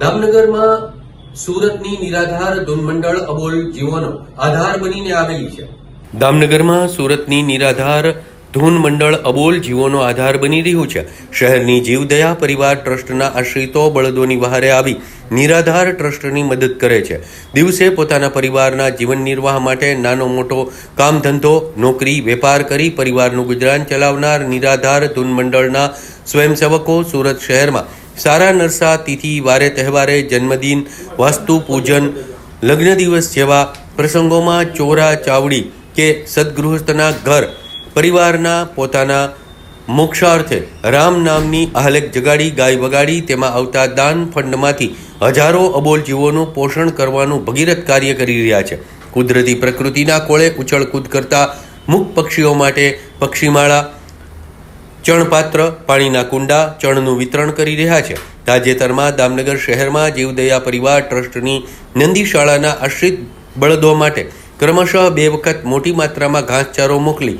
દામનગરમાં સુરતની નિરાધાર ધૂનમંડળ અબોલ જીવોનો આધાર બનીને આવેલી છે. દામનગરમાં સુરતની નિરાધાર ધૂન મંડળ અબોલ જીવોનો આધાર બની રહ્યું છે. શહેરની જીવદયા પરિવાર ટ્રસ્ટના આશ્રિતો બળદોની વહારે આવી નિરાધાર ટ્રસ્ટની મદદ કરે છે. દિવસે પોતાના પરિવારના જીવન નિર્વાહ માટે નાનો મોટો કામ ધંધો, નોકરી, વેપાર કરી પરિવારનું ગુજરાન ચલાવનાર નિરાધાર ધૂન મંડળના સ્વયંસેવકો સુરત શહેરમાં સારા નરસા, તિથિ, વારે તહેવારે જન્મદિન, વાસ્તુ પૂજન, લગ્ન દિવસ જેવા પ્રસંગોમાં ચોરા, ચાવડી કે સદગૃહસ્થના ઘર પરિવારના પોતાના મોક્ષાર્થે રામ નામની આહલેક જગાડી, ગાય વગાડી, તેમાં આવતા દાન ફંડમાંથી હજારો અબોલ જીવોનું પોષણ કરવાનું ભગીરથ કાર્ય કરી રહ્યા છે. કુદરતી પ્રકૃતિના કોળે ઉછળકૂદ કરતા મુખ પક્ષીઓ માટે પક્ષીમાળા ચણપાત્ર, પાણીના કુંડા, ચણનું વિતરણ કરી રહ્યા છે. તાજેતરમાં દામનગર શહેરમાં જીવદયા પરિવાર ટ્રસ્ટની નંદી શાળાના આશ્રિત બળદો માટે ક્રમશઃ બે વખત મોટી માત્રામાં ઘાસચારો મોકલી.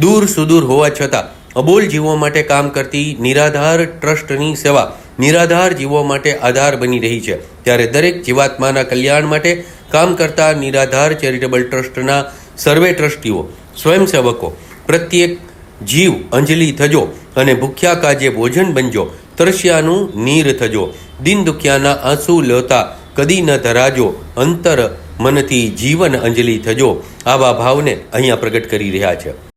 દૂર સુદૂર હોવા છતાં અબોલ જીવો માટે કામ કરતી નિરાધાર ટ્રસ્ટની સેવા નિરાધાર જીવો માટે આધાર બની રહી છે. ત્યારે દરેક જીવાત્માના કલ્યાણ માટે કામ કરતા નિરાધાર ચેરિટેબલ ટ્રસ્ટના સર્વે ટ્રસ્ટીઓ, સ્વયંસેવકો, પ્રત્યેક જીવ અંજલિ થજો અને ભૂખ્યા કાજે ભોજન બનજો. તરસ્યાનું નીર થજો. દિન દુખ્યાના આંસુ લોતા કદી ન ધરાજો. અંતર મનથી જીવન અંજલિ થજો. આવા ભાવને અહીંયા પ્રગટ કરી રહ્યા છે.